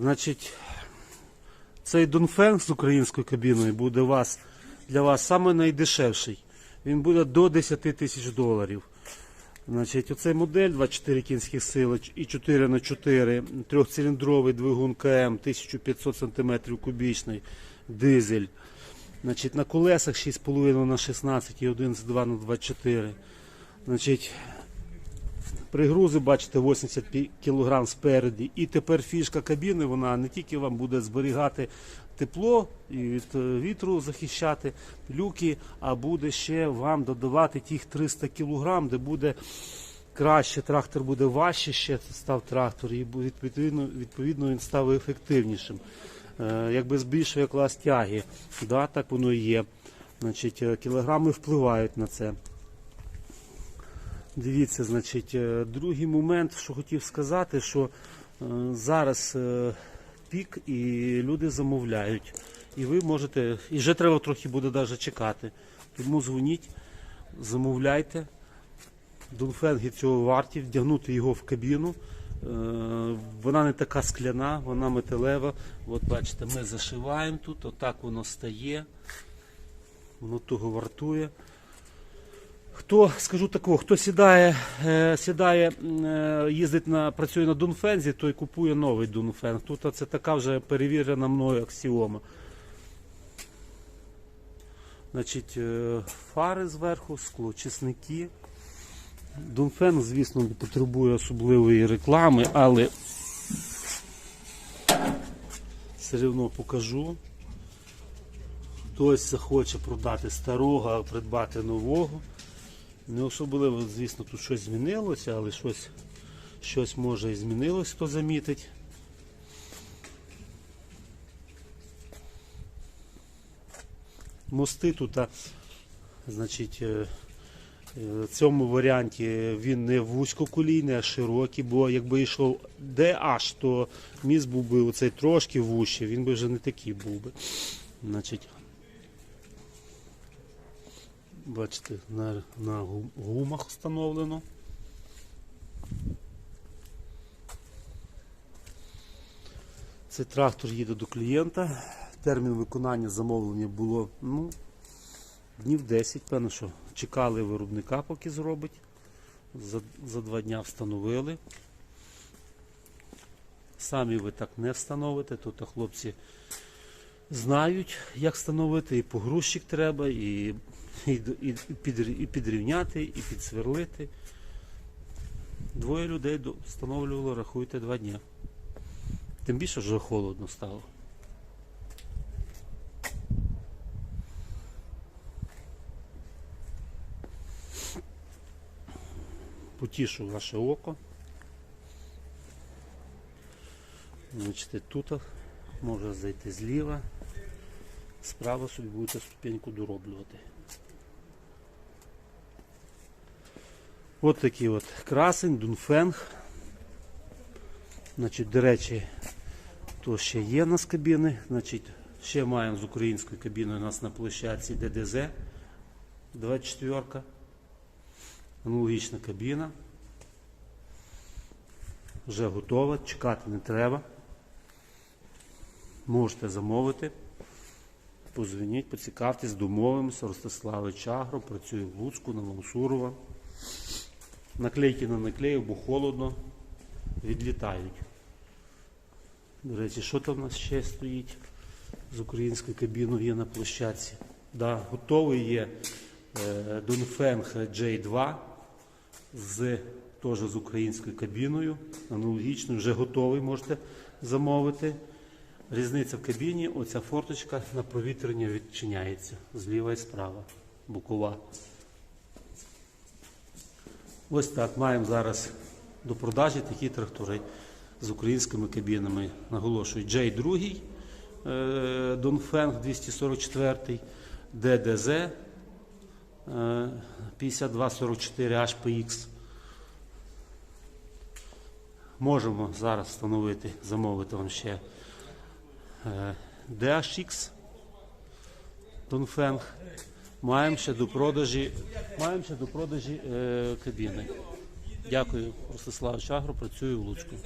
Значить, цей Донфенг з українською кабіною буде вас, для вас саме найдешевший. Він буде до 10 тисяч доларів. Значить, оцей модель 24 кінських сили і 4 на 4 трьохциліндровий двигун КМ 1500 см кубічний, дизель. Значить, на колесах 6,5 на 16 і 11,2 на 24. Значить, Пригрузи, бачите, 80 кг спереді. І тепер фішка кабіни, вона не тільки вам буде зберігати тепло і від е, вітру захищати люки, а буде ще вам додавати тих 300 кг, де буде краще, трактор буде важче ще став трактор, і відповідно, відповідно він став ефективнішим. Е, Якби збільшує клас тяги, да, так воно і є. Значить, е, кілограми впливають на це. Дивіться, значить, е, другий момент, що хотів сказати, що е, зараз е, пік і люди замовляють. І ви можете, і вже треба трохи буде навіть чекати. Тому дзвоніть, замовляйте. Дунфенги цього варті, вдягнути його в кабіну. Вона не така скляна, вона металева. От бачите, ми зашиваємо тут, отак воно стає, воно того вартує. Хто скажу такого, хто сідає, е, сідає, е, їздить на працює на Дунфензі, той купує новий Дунфенг. Тут це така вже перевірена мною аксіома. Значить, е, фари зверху, склочисники. Дунфен, звісно, не потребує особливої реклами, але все одно покажу. Хтось захоче продати старого, а придбати нового. Не особливо, звісно, тут щось змінилося, але щось, щось може і змінилось, хто замітить. Мости тут, значить, е, е, в цьому варіанті він не вузькоколійний, а широкий, бо якби йшов DH, то міст був би оцей трошки вущий, він би вже не такий був би. Значить, Бачите, на, на гумах встановлено. Цей трактор їде до клієнта. Термін виконання замовлення було ну, днів 10, певно, що чекали виробника, поки зробить. За, за два дня встановили. Самі ви так не встановите, тут хлопці знають, як встановити, і погрузчик треба, і, і, і, підрівняти, і підсверлити. Двоє людей встановлювало, рахуйте, два дні. Тим більше вже холодно стало. Потішу ваше око. Значить, тут може зайти зліва, справа собі будете ступеньку дороблювати. От такий от красень, дунфенг. Значить, до речі, то ще є у нас кабіни. Значить, ще маємо з українською кабіною у нас на площадці ДДЗ 24. Аналогічна кабіна. Вже готова, чекати не треба. Можете замовити. Позвоніть, поцікавтесь, домовимося. Ростиславич Агро, працює в Луцьку, на Мамсурова. Наклейки на наклею, бо холодно, відлітають. До речі, що там у нас ще стоїть з українською кабіною є на площадці? Да, готовий є е, Донфенг J2 з, теж з українською кабіною. Аналогічно, вже готовий, можете замовити. Різниця в кабіні, оця форточка на провітрення відчиняється зліва і справа, бокова. Ось так маємо зараз до продажі такі трактори з українськими кабінами. Наголошую, J2, е, Донфенг 244, ДДЗ е, 5244 HPX. Можемо зараз встановити, замовити вам ще е, DHX Донфенг. Маємо ще до продажі, маємо ще до продажі е, кабіни. Дякую, Ростислав Чагро, працюю в Луцьку.